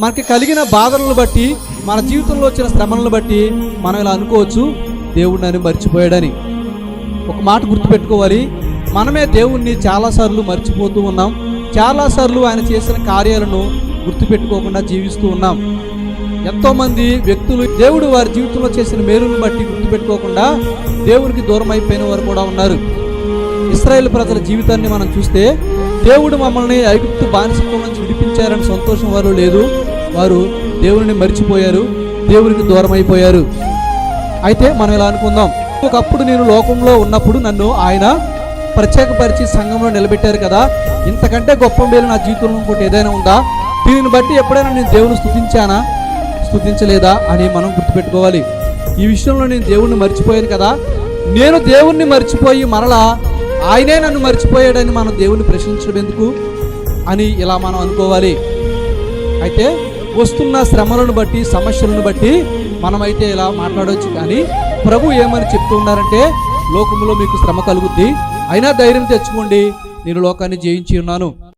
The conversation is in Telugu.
మనకి కలిగిన బాధలను బట్టి మన జీవితంలో వచ్చిన శ్రమలను బట్టి మనం ఇలా అనుకోవచ్చు దేవుడు నన్ను మర్చిపోయాడని. ఒక మాట గుర్తుపెట్టుకోవాలి. మనమే దేవుణ్ణి చాలాసార్లు మర్చిపోతూ ఉన్నాం. చాలాసార్లు ఆయన చేసిన కార్యాలను గుర్తుపెట్టుకోకుండా జీవిస్తూ ఉన్నాం. ఎంతోమంది వ్యక్తులు దేవుడు వారి జీవితంలో చేసిన మేలును బట్టి గుర్తుపెట్టుకోకుండా దేవునికి దూరం అయిపోయిన వారు కూడా ఉన్నారు. ఇస్రాయేల్ ప్రజల జీవితాన్ని మనం చూస్తే దేవుడు మమ్మల్ని ఐగుప్తు బానిసత్వం నుంచి విడిపించారని సంతోషం వారు లేదు. వారు దేవుని మర్చిపోయారు దేవునికి దూరం అయిపోయారు అయితే మనం ఇలా అనుకుందాం. ఒకప్పుడు నేను లోకంలో ఉన్నప్పుడు నన్ను ఆయన ప్రత్యేకపరిచి సంఘంలో నిలబెట్టారు కదా. ఇంతకంటే గొప్ప మేలు నా జీవితంలో ఇంకోటి ఏదైనా ఉందా? దీనిని బట్టి ఎప్పుడైనా నేను దేవుని స్థుతించానా స్థుతించలేదా అని మనం గుర్తుపెట్టుకోవాలి. ఈ విషయంలో నేను దేవుణ్ణి మర్చిపోయాను కదా. నేను దేవుణ్ణి మర్చిపోయి మరలా ఆయనే నన్ను మర్చిపోయాడని మనం దేవుణ్ణి ప్రశ్నించడం ఎందుకు అని ఇలా మనం అనుకోవాలి. అయితే వస్తున్న శ్రమలను బట్టి సమస్యలను బట్టి మనమైతే ఇలా మాట్లాడవచ్చు కానీ ప్రభు ఏమని చెప్తూ ఉన్నారంటే లోకంలో మీకు శ్రమ కలుగుద్ది. అయినా ధైర్యం తెచ్చుకోండి. నేను లోకాన్ని జయించి ఉన్నాను.